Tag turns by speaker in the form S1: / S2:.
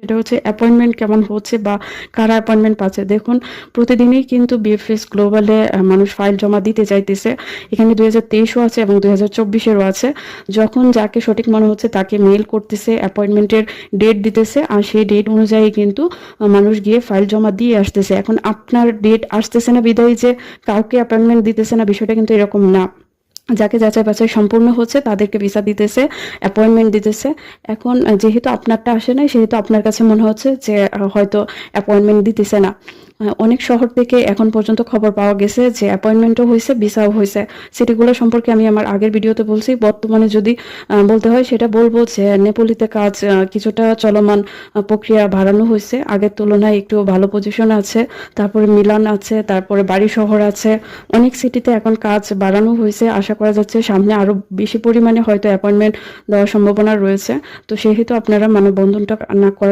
S1: সেটা হচ্ছে অ্যাপয়েন্টমেন্ট কেমন হচ্ছে বা কারা অ্যাপয়েন্টমেন্ট পাচ্ছে? দেখুন, প্রতিদিনই কিন্তু বিএফএস গ্লোবালে মানুষ ফাইল জমা দিতে চাইতেছে। এখানে দুই হাজার তেইশও আছে এবং দুই হাজার চব্বিশেরও আছে। যখন যাকে সঠিক মনে হচ্ছে তাকে মেল করতেছে অ্যাপয়েন্টমেন্টের ডেট দিতেছে আর সেই ডেট অনুযায়ী কিন্তু মানুষ গিয়ে ফাইল জমা দিয়ে আসতেছে। এখন আপনার ডেট আসতেছে না বিদায়ী যে কাউকে অ্যাপয়েন্টমেন্ট দিতেছে না, বিষয়টা কিন্তু এরকম না। যাকে যাচাই বাছাই সম্পূর্ণ হচ্ছে, তাদেরকে ভিসা দিতেছে অ্যাপয়েন্টমেন্ট দিতেছে। এখন যেহেতু আপনারটা আসে নাই, সেহেতু আপনার কাছে মনে হচ্ছে যে হয়তো অ্যাপয়েন্টমেন্ট দিতেছে না। অনেক শহর থেকে এখন পর্যন্ত খবর পাওয়া গেছে যে অ্যাপয়েন্টমেন্টও হয়েছে ভিসাও হয়েছে। সিটিগুলো সম্পর্কে আমি আমার আগের ভিডিওতে বলছি। বর্তমানে যদি বলতে হয় সেটা বলব যে নেপোলিতে কাজ কিছুটা চলমান প্রক্রিয়া বাড়ানো হয়েছে। আগের তুলনায় একটু ভালো পজিশন আছে। তারপরে মিলান আছে, তারপরে বাড়ি শহর আছে। অনেক সিটিতে এখন কাজ বাড়ানো হয়েছে। আশা করা যাচ্ছে সামনে আরও বেশি পরিমাণে হয়তো অ্যাপয়েন্টমেন্ট দেওয়ার সম্ভাবনা রয়েছে। তো সেহেতু আপনারা মানববন্ধনটা না করার